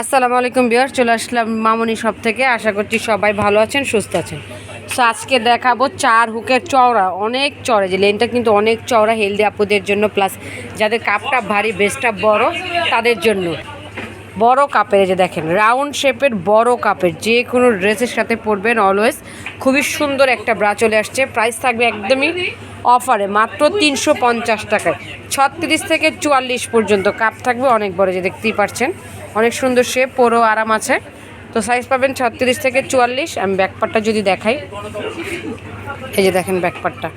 আসসালামু আলাইকুম বিয়ার চলে আসলাম মামনি সব থেকে। আশা করছি সবাই ভালো আছেন, সুস্থ আছেন। সো আজকে দেখাবো চার হুকের চওড়া, অনেক চড়ে যে লেনটা কিন্তু অনেক চওড়া হেলদি আপুদের জন্য প্লাস যাদের কাপটা ভারী বেসটা বড়, তাদের জন্য। বড় কাপের যে দেখেন রাউন্ড শেপের বড় কাপের, যে কোনো ড্রেসের সাথে পরবেন অলওয়েজ খুবই সুন্দর একটা ব্রা চলে আসছে প্রাইস থাকবে একদমই অফারে মাত্র তিনশো পঞ্চাশ টাকায়। ছত্রিশ থেকে চুয়াল্লিশ পর্যন্ত কাপ থাকবে, অনেক বড়, যে দেখতেই পাচ্ছেন অনেক সুন্দর শেপ পরও আরাম আছে। তো সাইজ পাবেন ছত্রিশ থেকে চুয়াল্লিশ। আমি ব্যাকপারটা যদি দেখাই। এই যে দেখেন ব্যাকপারটা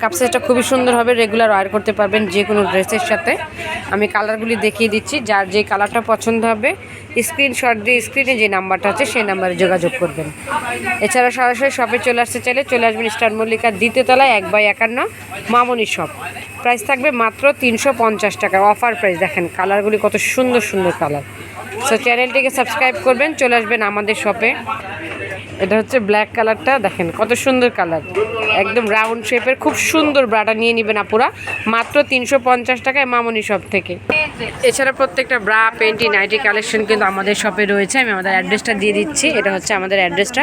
কাপ সাইজটা খুবই সুন্দর হবে রেগুলার ওয়ার করতে পারবেন যে কোনো ড্রেসের সাথে। আমি কালারগুলি দেখিয়ে দিচ্ছি, যার যে কালারটা পছন্দ হবে স্ক্রিনশট দিয়ে স্ক্রিনে যে নাম্বারটা আছে, সেই নাম্বারে যোগাযোগ করবেন। এছাড়া সরাসরি শপে চলে আসতে চাইলে চলে আসবেন স্টার মল্লিকার দ্বিতীয় তলায় এক বাই একান্ন, মামনি শপ প্রাইস থাকবে মাত্র তিনশো পঞ্চাশ টাকা। অফার প্রাইস দেখেন কালারগুলি কত সুন্দর সুন্দর কালার সো চ্যানেলটিকে সাবস্ক্রাইব করবেন, চলে আসবেন আমাদের শপে এটা হচ্ছে ব্ল্যাক কালারটা দেখেন কত সুন্দর কালার একদম রাউন্ড শেপের খুব সুন্দর ব্রাটা নিয়ে নেবেন আপুরা। মাত্র তিনশো পঞ্চাশ টাকায় মামনি শপ থেকে। এছাড়া প্রত্যেকটা ব্রা পেন্টি নাইটি কালেকশন কিন্তু আমাদের শপে রয়েছে। আমি আমাদের অ্যাড্রেসটা দিয়ে দিচ্ছি। এটা হচ্ছে আমাদের অ্যাড্রেসটা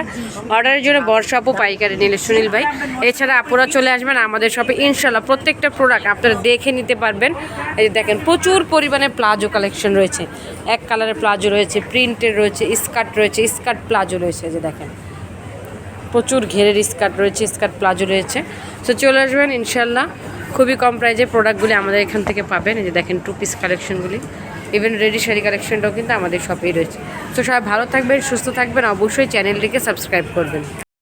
অর্ডারের জন্য বর্ষা আপু পাইকারি নিলে সুনীল ভাই। এছাড়া আপুরা চলে আসবেন আমাদের শপে ইনশাল্লাহ প্রত্যেকটা প্রোডাক্ট আপনারা দেখে নিতে পারবেন। এই দেখেন, প্রচুর পরিমাণে প্লাজো কালেকশন রয়েছে। এক কালারের প্লাজো রয়েছে প্রিন্টের রয়েছে স্কার্ট রয়েছে স্কার্ট প্লাজো রয়েছে যে দেখেন। প্রচুর ঘেরের স্কার্ট রয়েছে স্কার্ট প্লাজো রয়েছে। সো চলে আসবেন ইনশাল্লাহ খুবই কম প্রাইজে প্রোডাক্টগুলি আমাদের এখান থেকে পাবেন। এই যে দেখেন টু পিস কালেকশনগুলি ইভেন রেডি শাড়ি কালেকশনটাও কিন্তু আমাদের শপেই রয়েছে। তো সবাই ভালো থাকবেন, সুস্থ থাকবেন। অবশ্যই চ্যানেলটিকে সাবস্ক্রাইব করবেন।